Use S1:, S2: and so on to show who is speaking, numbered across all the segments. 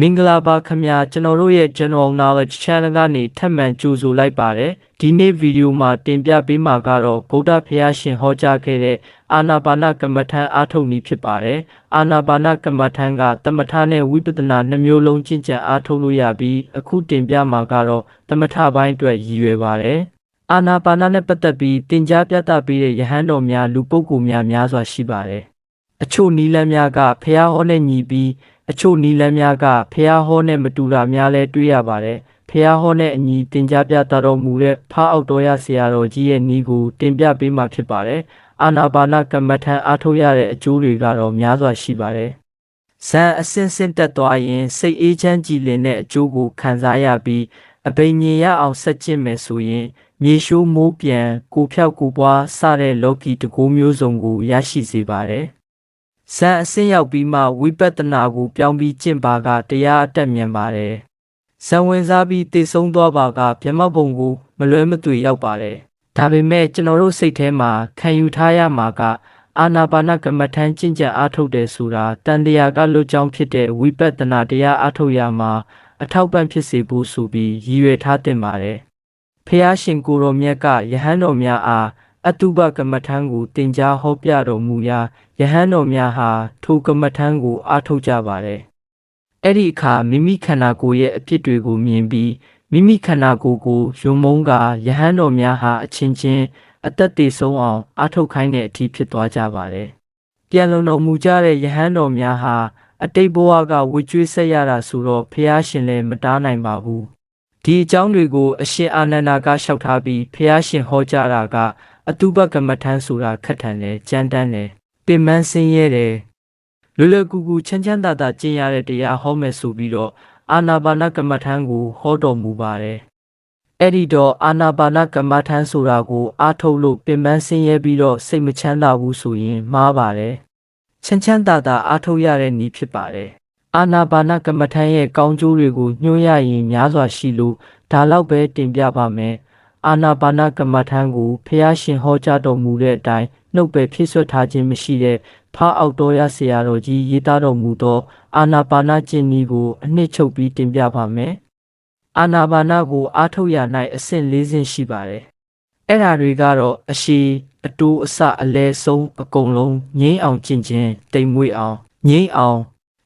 S1: မင်္ဂလာပါခင်ဗျာကျွန်တော်တို့ရဲ့ General Knowledge Channel ကနေထပ်မံကြိုဆိုလိုက်ပါတယ်ဒီနေ့ဗီဒီယိုမှာတင်ပြပေးမှာကတော့ဗုဒ္ဓဖရာရှင်ဟောကြားခဲ့တဲ့အာနာပါနကမ္မထန်အားထုတ်နည်းဖြစ်ပါတယ်အာနာပါနကမ္မထန်ကတမထနဲ့ဝိပဿနာနှမျိုးလုံးကျင့်ကြံအားထုတ်လို့ရပြီးအခုတင်ပြမှာကတော့တမထပိုင်းအတွက်ရည်ရွယ်ပါတယ်အာနာပါနနဲ့ပတ်သက်ပြီးတင် जा ပြသပေးတဲ့ယဟန်တော်များလူပုဂ္ဂိုလ်များများစွာရှိပါတယ်အချို့နီလန်းများကဖះဟောနဲ့ညီပြီး အချို့နီလန်းများကဖះဟောနဲ့မတူတာများလဲတွေ့ရပါတယ်ဖះဟောနဲ့အညီတင် जा ပြသတော်မူတဲ့ဖားအောက်တော်ရဆရာတော်ကြီးရဲ့နီးကိုတင်ပြပေးမှာဖြစ်ပါတယ်အာနာပါနကမ္မထံအားထုတ်ရတဲ့အကျိုးတွေကတော့များစွာရှိပါတယ်ဇန်အစင်စင်တက်သွားရင်စိတ်အေးချမ်းကြည်လင်တဲ့အကျိုးကိုခံစားရပြီးအပိန်ညင်ရအောင်ဆက်ကျင့်မယ်ဆိုရင်မြေရှိုးမိုးပြန်ကိုဖြောက်ကိုပွားစတဲ့လောကီတကူမျိုးစုံကိုရရှိစေပါတယ် ဇန်အစင်ရောက်ပြီးမှဝိပဿနာကိုပြောင်းပြီးကျင့်ပါကတရားအတက်မြန်ပါတယ်ဇန်ဝင်စားပြီးတည်ဆုံးသွားပါကဗြဟ္မဘုံကိုမလွဲမသွေရောက်ပါတယ်ဒါပေမဲ့ကျွန်တော်တို့စိတ်ထဲမှာခံယူထားရမှာကအာနာပါနကမ္မထန်ကျင့်ကြံအားထုတ်တယ်ဆိုတာတန်တရားကလွတ်ကြောင်းဖြစ်တဲ့ဝိပဿနာတရားအားထုတ်ရမှာအထောက်ပံ့ဖြစ်စေဖို့ဆိုပြီးရည်ရွယ်ထားတင်ပါတယ်ဖះရှင်ကိုရောမြတ်ကယဟန်တော်များအား အတုပကမ္မထံကိုတင် जा ဟောပြတော်မူရာယဟန်တော်များဟာထိုကမ္မထံကိုအားထုတ်ကြပါတယ်။အဲ့ဒီအခါမိမိခန္ဓာကိုယ်ရဲ့အဖြစ်တွေကိုမြင်ပြီးမိမိခန္ဓာကိုယ်ကိုယုံမုန်းကယဟန်တော်များဟာအချင်းချင်းအသက်တည်ဆုံးအောင်အားထုတ်ခိုင်းတဲ့အထိဖြစ်သွားကြပါတယ်။ပြန်လုံတော်မူကြတဲ့ယဟန်တော်များဟာအတိတ်ဘဝကဝေကျွေးဆက်ရတာဆိုတော့ဖះရှင်လည်းမတားနိုင်ပါဘူး။ဒီအကြောင်းတွေကိုအရှင်အာနန္ဒာကလျှောက်ထားပြီးဖះရှင်ဟောကြားတာက အတုပကမ္မထမ်းဆိုတာခက်ထန်တယ်ကြမ်းတမ်းတယ်ပင်မဆင်းရဲတယ်လွယ်လွယ်ကူကူချမ်းချမ်းသာသာကျင့်ရတဲ့တရားဟောမယ်ဆိုပြီးတော့အာနာပါနကမ္မထမ်းကိုဟောတော်မူပါတယ်အဲ့ဒီတော့အာနာပါနကမ္မထမ်းဆိုတာကိုအားထုတ်လို့ပင်ပန်းဆင်းရဲပြီးတော့စိတ်မချမ်းသာဘူးဆိုရင်မှားပါတယ်ချမ်းချမ်းသာသာအားထုတ်ရတဲ့နည်းဖြစ်ပါတယ်အာနာပါနကမ္မထမ်းရဲ့ကောင်းကျိုးတွေကိုညွှန်းရရင်များစွာရှိလို့ဒါတော့ပဲတင်ပြပါမယ် အာနာပါနကမ္မထံကိုဖះရှင်ဟောကြားတော်မူတဲ့အတိုင်းနှုတ်ပဲဖြစ်ဆွတ်ထားခြင်းမရှိတဲ့ဖားအောက်တော်ရဆရာတော်ကြီးရေးသားတော်မူသော အာနာပါနကျင့်နည်းကိုအနှစ်ချုပ်ပြီးတင်ပြပါမယ်။အာနာပါနကိုအားထုတ်ရ၌အဆင့်၄ဆင့်ရှိပါတယ်။အဲ့ဓာတွေကတော့အရှိအတိုးအဆအလဲဆုံးအကုန်လုံးငိမ့်အောင်ကျင့်ခြင်းတိမ်မွေ့အောင်ငိမ့်အောင်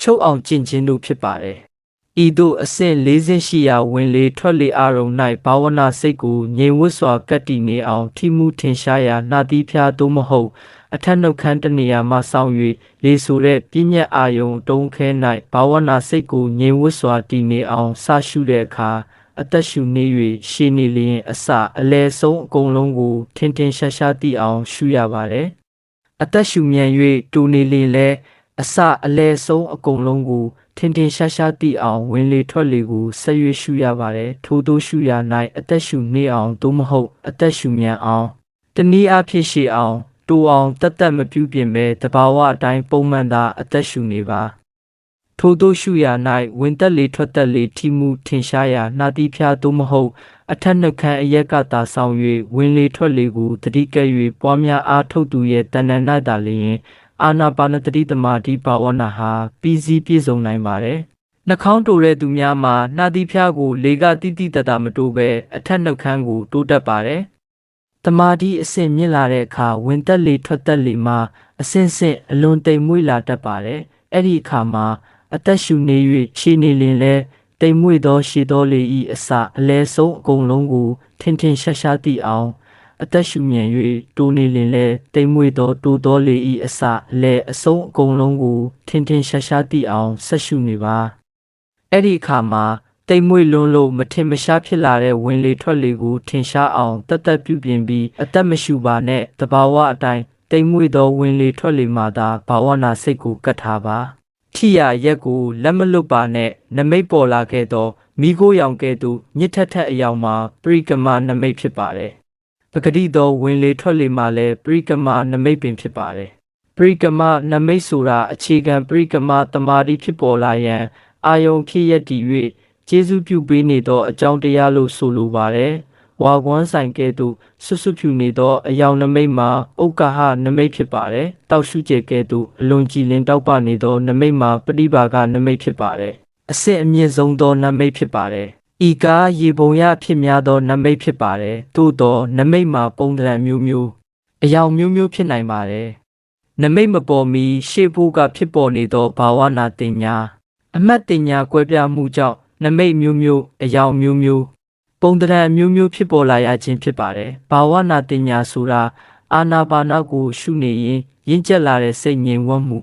S1: ချုပ်အောင်ကျင့်ခြင်းတို့ဖြစ်ပါတယ်။ ဤသို့အဆင့်၄ဆင့်ရှိရာဝင်လေထွက်လေအာရုံ၌ဘာဝနာစိတ်ကိုငြိမ်ဝတ်စွာကပ်တည်နေအောင်ထိမှုထင်ရှားရာနှာတိဖျားသို့မဟုတ် အထက်နှုတ်ခမ်းတနေရာမှဆောင်း၍လေဆိုတဲ့ပြည့်ညက်အာယုံတုံးခဲ၌ဘာဝနာစိတ်ကိုငြိမ်ဝတ်စွာတည်နေအောင်စရှုတဲ့အခါအသက်ရှူနေ၍ရှည်နေလျင်အစအလဲဆုံးအကုန်လုံးကိုထင်ထင်ရှားရှားသိအောင်ရှုရပါတယ်အသက်ရှူမြန်၍တူနေလျင်လည်းအစအလဲဆုံးအကုန်လုံးကို ထင်ထင်ရှားရှားသိအောင်ဝင်လေထွက်လေကိုဆက်ရွေးရှုရပါတယ်ထို့သောရှုရ၌အသက်ရှုနေအောင်သို့မဟုတ်အသက်ရှုမြန်အောင်တနည်းအားဖြင့်ရှိအောင်တူအောင်တတ်တတ်မပြုပြင်ပဲတဘာဝအတိုင်းပုံမှန်သာအသက်ရှုနေပါထို့သောရှုရ၌ဝင်သက်လေထွက်သက်လေထိမှုထင်ရှားရာနှာတိဖျားသို့မဟုတ် အထက်နှုတ်ခမ်းအရက်ကသာဆောင်၍ဝင်လေထွက်လေကိုတတိကဲ့၍ပွားများအားထုတ်သူရဲ့တဏ္ဍာနာတာလျင် အာနာပါနတတိတမာတိပါဝနာဟာပြီးစည်းပြည့်စုံနိုင်ပါတယ်။နှာခေါင်းတိုတဲ့သူများမှာနှာသီးဖျားကိုလေကတိတိတတမတိုးပဲအထက်နှုတ်ခမ်းကိုတိုးတက်ပါတယ်။တမာတိအဆင့်မြင့်လာတဲ့အခါဝင်သက်လေထွက်သက်လေမှာအဆင့်ဆင့်အလွန်တိမ်မွေ့လာတတ်ပါတယ်။အဲ့ဒီအခါမှာအသက်ရှူနေ၍ခြေနေလင်လဲတိမ်မွေ့သောရှည်သောလေဤအစအလဲဆုံးအကုန်လုံးကိုထင်ထင်ရှားရှားသိအောင် အသက်ရှူမြန်၍တိုးနေလင်လဲတိမ်မွေသောတိုးသောလေဤအစလဲအဆုံးအကုန်လုံးကိုထင်ထင်ရှားရှားသိအောင်ဆက်ရှူနေပါအဲ့ဒီအခါမှာတိမ်မွေလွန်းလို့မထင်မရှားဖြစ်လာတဲ့ဝင်လေထွက်လေကိုထင်ရှားအောင်တတ်တတ်ပြုပြင်ပြီးအသက်မရှူပါနဲ့တဘာဝအတိုင်းတိမ်မွေသောဝင်လေထွက်လေမှသာဘာဝနာစိတ်ကိုကတ်ထားပါထိရရက်ကိုလက်မလွတ်ပါနဲ့နမိတ်ပေါ်လာခဲ့သောမိခိုးရောင်ကဲ့သို့ညစ်ထက်ထက်အယောင်မှာပရိကမနမိတ်ဖြစ်ပါတယ် ပဂတိသောဝင်လေထွက်လေမှလည်းပရိကမနမိတ်ပင်ဖြစ်ပါတယ်ပရိကမနမိတ်ဆိုတာအခြေခံပရိကမတမာတိဖြစ်ပေါ်လာရန်အာယုံဖြစ်ရတည်၍ကျေးဇူးပြုပေးနေသောအကြောင်းတရားလို့ဆိုလိုပါတယ်ဝါကွမ်းဆိုင်ကဲ့သို့ဆွဆွဖြူနေသောအယောင်နမိတ်မှာဥက္ကဟနမိတ်ဖြစ်ပါတယ်တောက်ရှုကျဲကဲ့သို့အလွန်ကြည်လင်တောက်ပနေသောနမိတ်မှာပฏิဘာကနမိတ်ဖြစ်ပါတယ်အစစ်အမြင့်ဆုံးသောနမိတ်ဖြစ်ပါတယ်။ ဤကားရေပုံရဖြစ်များသောနမိတ်ဖြစ်ပါတယ်။သို့သောနမိတ်မှာပုံသဏ္ဍာန်မျိုးမျိုးအယောင်မျိုးမျိုးဖြစ်နိုင်ပါတယ်။နမိတ်မပေါ်မီရှေ့ဖို့ကဖြစ်ပေါ်နေသောဘာဝနာတင်ညာအမတ်တင်ညာကွဲပြားမှုကြောင့်နမိတ်မျိုးမျိုးအယောင်မျိုးမျိုးပုံသဏ္ဍာန်မျိုးမျိုးဖြစ်ပေါ်လာရခြင်းဖြစ်ပါတယ်။ဘာဝနာတင်ညာဆိုတာအာနာပါနကိုရှုနေရင်ရင့်ကျက်လာတဲ့စိတ်ငြိမ်ဝတ်မှု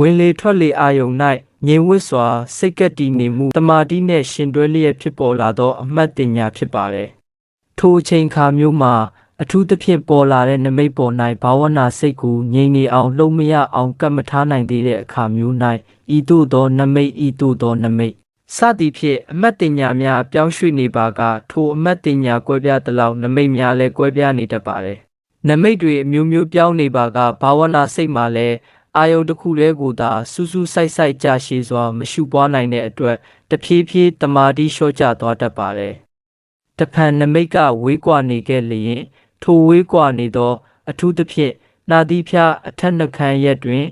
S1: ဝင်လေထွက်လေအာယုံ၌ငြိမ်ဝတ်စွာစိတ်ကပ်တည်နေမှုတမာတိနှင့်ရှင်တွဲလျက်ဖြစ်ပေါ်လာသောအမှတ်တင်ညာဖြစ်ပါတယ်။ထိုအချိန်ခါမျိုးမှာအထူးသဖြင့်ပေါ်လာတဲ့နမိတ်ပေါ်၌ဘာဝနာစိတ်ကိုငြိမ်နေအောင်လှုံ့မရအောင်ကပ်မထားနိုင်သေးတဲ့အခါမျိုး၌ဤသို့သောနမိတ်ဤသို့သောနမိတ်စသည်ဖြင့်အမတ်တင်ညာများပြောင်းရွှေ့နေပါကထိုအမတ်တင်ညာကွဲပြားသလောက်နမိတ်များလည်းကွဲပြားနေတတ်ပါတယ်။နမိတ်တွေအမျိုးမျိုးပြောင်းနေပါကဘာဝနာစိတ်မှာလည်း အာယုံတစ်ခုတည်းကိုသာစူးစူးဆိုင်ဆိုင်ကြာရှည်စွာမရှုပွားနိုင်တဲ့အတွက်တဖြည်းဖြည်းတမာတိလျှော့ကျသွားတတ်ပါတယ်။တဖန်နမိတ်ကဝေးကွာနေခဲ့လျင် ထိုဝေးကွာနေသော အထူးသဖြင့်နာသီဖျားအထက်နှခမ်းရက်တွင်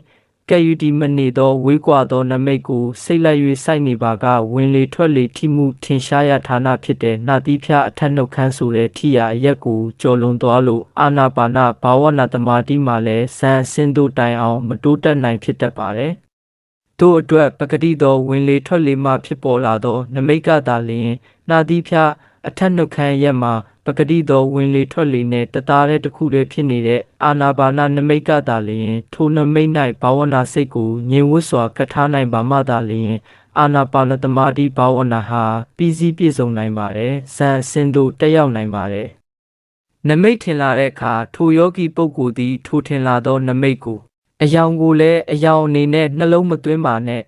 S1: ကဲ့ယူဒီမနေသောဝေးကွာသောနမိတ်ကိုစိတ်လိုက်၍စိုက်နေပါကဝင်လေထွက်လေထိမှုထင်ရှားရဌာနဖြစ်တဲ့နာသီဖျားအထက်နှုတ်ခမ်းဆိုတဲ့ထိရာအရက်ကိုကျော်လွန်သွားလို့အာနာပါနဘာဝနာတမာတိမှာလည်းဇန်အစင်းတို့တိုင်အောင်မတိုးတက်နိုင်ဖြစ်တတ်ပါတယ်။တို့အတွက်ပကတိသောဝင်လေထွက်လေမှဖြစ်ပေါ်လာသောနမိတ်ကသာလျှင်နာသီဖျားအထက်နှုတ်ခမ်းရက်မှာ ပကတိသောဝင်လေထွက်လေနဲ့တသားတဲ့တစ်ခုတည်းဖြစ်နေတဲ့အာနာပါနနမိတ်ကသာလျှင်ထိုနမိတ်၌ဘာဝနာစိတ်ကိုငြိမ်ဝတ်စွာကထားနိုင်ပါမှသာလျှင်အာနာပါနတမာတိဘာဝနာဟာပြီးစီးပြည့်စုံနိုင်ပါတယ်ဇန်အစင်တို့တက်ရောက်နိုင်ပါတယ်နမိတ်ထင်လာတဲ့အခါထိုယောဂီပုဂ္ဂိုလ်သည်ထိုထင်လာသောနမိတ်ကိုအယောင်ကိုလည်းအယောင်အနေနဲ့နှလုံးမသွင်းပါနဲ့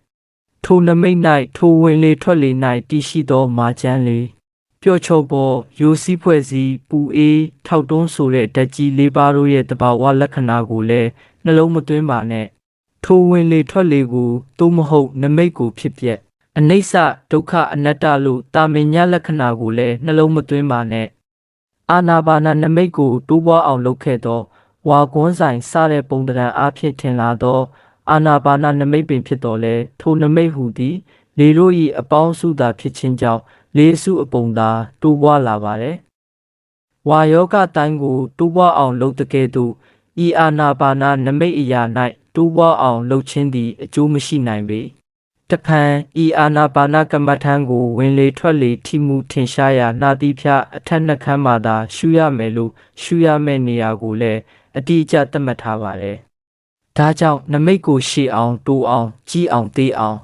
S1: ထိုနမိတ်၌ထိုဝင်လေထွက်လေ၌တည်ရှိသောမာကျန်းလေး ပျော့ချော့ပေါ်ရိုးစည်းဖွဲ့စည်းပူအေးထောက်တွန်းဆိုတဲ့ဓာတ်ကြီးလေးပါးတို့ရဲ့တဘာဝလက္ခဏာကိုလည်းနှလုံးမသွင်းပါနဲ့ထိုဝင်လေထွက်လေကိုသို့မဟုတ်နမိတ်ကိုဖြစ်ပြက်အနိစ္စဒုက္ခအနတ္တလို့တာမင်ညလက္ခဏာကိုလည်းနှလုံးမသွင်းပါနဲ့အာနာပါနာနမိတ်ကိုတိုးပွားအောင်လုပ်ခဲ့သောဝါကွန်းဆိုင်စတဲ့ပုံတံအားဖြင့်ထင်လာသောအာနာပါနာနမိတ်ပင်ဖြစ်တော်လဲထိုနမိတ်ဟူသည် လေတို့၏အပေါင်းစုသာဖြစ်ခြင်းကြောင့် လေးစုအပုံသာတိုးပွားလာပါတယ်။ဝါယောဂတိုင်းကိုတိုးပွားအောင်လုပ်တဲ့ကဲ့သို့ဤအာနာပါနာနမိတ်အရာ၌တိုးပွားအောင်လုပ်ခြင်းသည်အကျိုးမရှိနိုင်ပေ။တဖန်ဤအာနာပါနာကမ္မထံကိုဝင်လေထွက်လေထိမှုထင်ရှားရာနှာတိဖြာအထက်နှခမ်းမှသာရှုရမယ်လို့ရှုရမယ့်နေရာကိုလည်းအတိအကျသတ်မှတ်ထားပါတယ်။ဒါကြောင့်နမိတ်ကိုရှေ့အောင်တိုးအောင်ကြီးအောင်သေးအောင်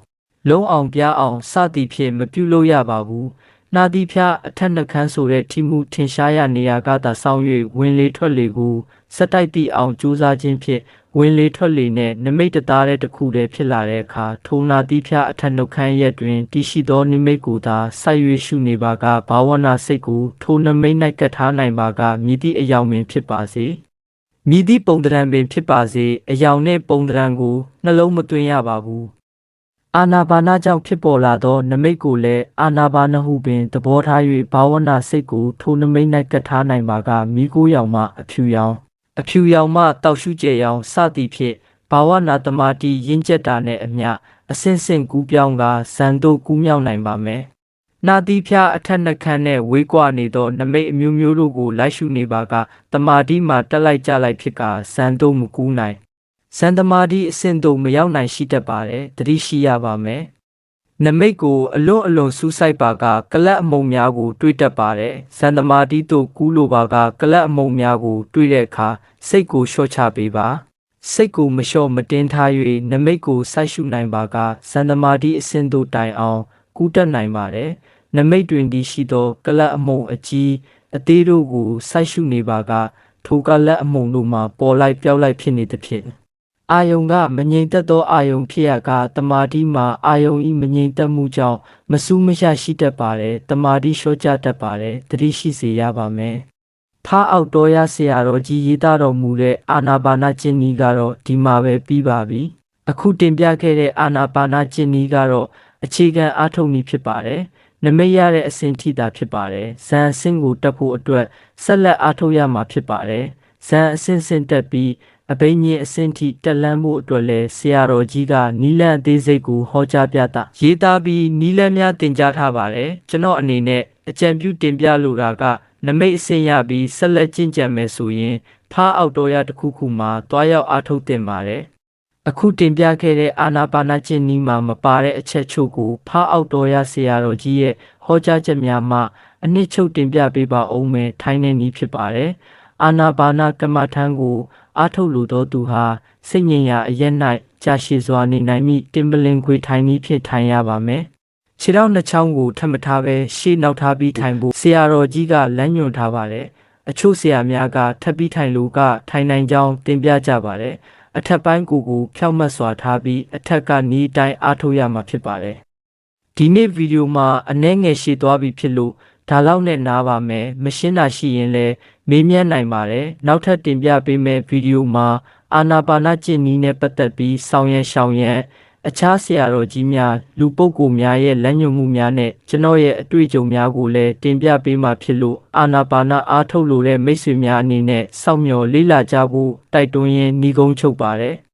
S1: လုံးအောင်ပြားအောင်စသည်ဖြင့်မပြုလို့ရပါဘူး။နာသီဖျားအထက်နှခမ်းဆိုတဲ့ထိမှုထင်ရှားရနေရာကသာဆောင်း၍ဝင်လေထွက်လေကိုစက်တိုက်သည့်အောင်ကြိုးစားခြင်းဖြင့်ဝင်လေထွက်လေနဲ့နမိတ်တသားတဲ့တစ်ခုတည်းဖြစ်လာတဲ့အခါထိုနာသီဖျားအထက်နှုတ်ခမ်းရက်တွင်တည်ရှိသောနိမိတ်ကိုသာစိုက်၍ရှုနေပါကဘာဝနာစိတ်ကိုထိုနမိတ်၌ကတ်ထားနိုင်ပါကမြည်သည့်အယောင်ပင်ဖြစ်ပါစေ။မြည်သည့်ပုံတံပင်ဖြစ်ပါစေအယောင်နှင့်ပုံတံကိုနှလုံးမသွင်းရပါဘူး။ အာနာပါနကြောင့်ဖြစ်ပေါ်လာသောနမိတ်ကိုလည်းအာနာပါနဟုပင်သဘောထား၍ဘာဝနာစိတ်ကိုထိုနမိတ်၌ကတ်ထားနိုင်ပါကမိကိုရောင်မှအဖြူရောင်အဖြူရောင်မှတောက်ရှုကျဲရောင်စသည်ဖြင့်ဘာဝနာတမာတိရင့်ကျက်တာနဲ့အမျှအစင်စင်ကူးပြောင်းကဇန်တို့ကူးမြောက်နိုင်ပါမယ်။နာတိဖျားအထက်နှခမ်းနဲ့ဝေးကွာနေသောနမိတ်အမျိုးမျိုးတို့ကိုလိုက်ရှုနေပါကတမာတိမှာတက်လိုက်ကြလိုက်ဖြစ်ကဇန်တို့မကူးနိုင် စံသမာဓိအဆင့်သို့မရောက်နိုင်ရှိတတ်ပါတယ်တတိရှိရပါမယ်နမိတ်ကိုအလွန်အလွန်စူးစိုက်ပါကကလတ်အမုံများကို တွေးတတ်ပါတယ်စံသမာဓိသို့ကူးလိုပါကကလတ်အမုံများကို တွေးတဲ့အခါစိတ်ကိုလျှော့ချပေးပါစိတ်ကိုမလျှော့မတင်းထား၍နမိတ်ကိုစိုက်ရှုနိုင်ပါကစံသမာဓိအဆင့်သို့တိုင်အောင် ကူးတက်နိုင်ပါတယ်နမိတ်တွင်တည်ရှိသော ကလတ်အမုံအကြီးအသေးတို့ကိုစိုက်ရှုနေပါကထိုကလတ်အမုံတို့မှာပေါ်လိုက်ပြောက်လိုက်ဖြစ်နေသဖြင့် အာယုံကမငြိမ်သက်သောအာယုံဖြစ်ရကတမာတိမှာအာယုံဤမငြိမ်သက်မှုကြောင့်မစူးမရရှိတတ်ပါတယ်တမာတိလျှော့ကျတတ်ပါတယ်တတိရှိစေရပါမယ်ဖားအောက်တော်ရဆရာတော်ကြီးရေးသားတော်မူတဲ့အာနာပါနာကျင့်ဤကတော့ဒီမှာပဲပြီးပါပြီအခုတင်ပြခဲ့တဲ့အာနာပါနာကျင့်ဤကတော့အခြေခံအားထုတ်နည်းဖြစ်ပါတယ်နမိတ်ရတဲ့အစဉ်ထိတာဖြစ်ပါတယ်ဇန်အဆင့်ကိုတက်ဖို့အတွက်ဆက်လက်အားထုတ်ရမှာဖြစ်ပါတယ်ဇန်အဆင့်ဆင့်တက်ပြီး အဘိညာဉ်အဆင့်ထိတက်လန်းမှုအတွက်လည်းဆရာတော်ကြီးကနီလန်အသေးစိတ်ကိုဟောကြားပြတာရေးသားပြီးနီလန်များတင်ကြားထားပါတယ်ကျွန်တော်အနေနဲ့အကြံပြုတင်ပြလိုတာကနမိတ်အဆင့်ရပြီးဆက်လက်ကျင့်ကြံမယ်ဆိုရင်ဖားအောက်တော်ရတစ်ခုခုမှာတွားရောက်အားထုတ်တင်ပါတယ်အခုတင်ပြခဲ့တဲ့အာနာပါနာကျင့်နည်းမှာမပါတဲ့အချက်ချို့ကိုဖားအောက်တော်ရဆရာတော်ကြီးရဲ့ဟောကြားချက်များမှအနှစ်ချုပ်တင်ပြပေးပါအောင်မယ်ထိုင်းနေနည်းဖြစ်ပါတယ်အာနာပါနာကမ္မထံကို အားထုတ်လိုသောသူဟာစိတ်ငြိမ်ရာအရက်၌ကြာရှည်စွာနေနိုင်မိတင်ပလင်ခွေထိုင်နည်းဖြင့်ထိုင်ရပါမယ်ခြေထောက်နှစ်ချောင်းကိုထပ်မထားပဲရှေ့နောက်ထားပြီးထိုင်ဖို့ဆရာတော်ကြီးကလမ်းညွှန်ထားပါတယ်အချို့ဆရာများကထပ်ပြီးထိုင်လို့ကထိုင်နိုင်ကြောင်းတင်ပြကြပါတယ်အထက်ပိုင်းကိုကိုဖြောက်မှတ်စွာထားပြီးအထက်ကနီးတိုင်းအားထုတ်ရမှာဖြစ်ပါတယ်ဒီနေ့ဗီဒီယိုမှာအနည်းငယ်ရှည်သွားပြီဖြစ်လို့ ဒါလောက်နဲ့နားပါမယ်မရှင်းတာရှိရင်လည်းမေးမြန်းနိုင်ပါတယ်နောက်ထပ်တင်ပြပေးမယ့်ဗီဒီယိုမှာအာနာပါနကျင့်နည်းနဲ့ပတ်သက်ပြီးဆောင်းရန်ရှောင်းရန်အခြားဆရာတော်ကြီးများလူပုဂ္ဂိုလ်များရဲ့လက်ညှိုးမှုများနဲ့ကျွန်တော်ရဲ့အတွေ့အကြုံများကိုလည်းတင်ပြပေးမှာဖြစ်လို့အာနာပါနအားထုတ်လို့တဲ့မိတ်ဆွေများအနေနဲ့စောင့်မျှော်လေးလာကြဖို့တိုက်တွန်းရင်းညီကုန်းချုပ်ပါတယ်။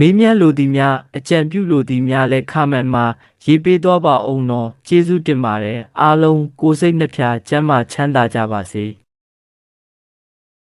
S1: မေးမြန်းလိုသည်များအကြံပြုလိုသည်များလည်း comment မှာရေးပေးသွားပါအောင်တော့ကျေးဇူးတင်ပါတယ်အားလုံးကိုယ်စိတ်နှဖျားကျမ်းမာချမ်းသာကြပါစေ။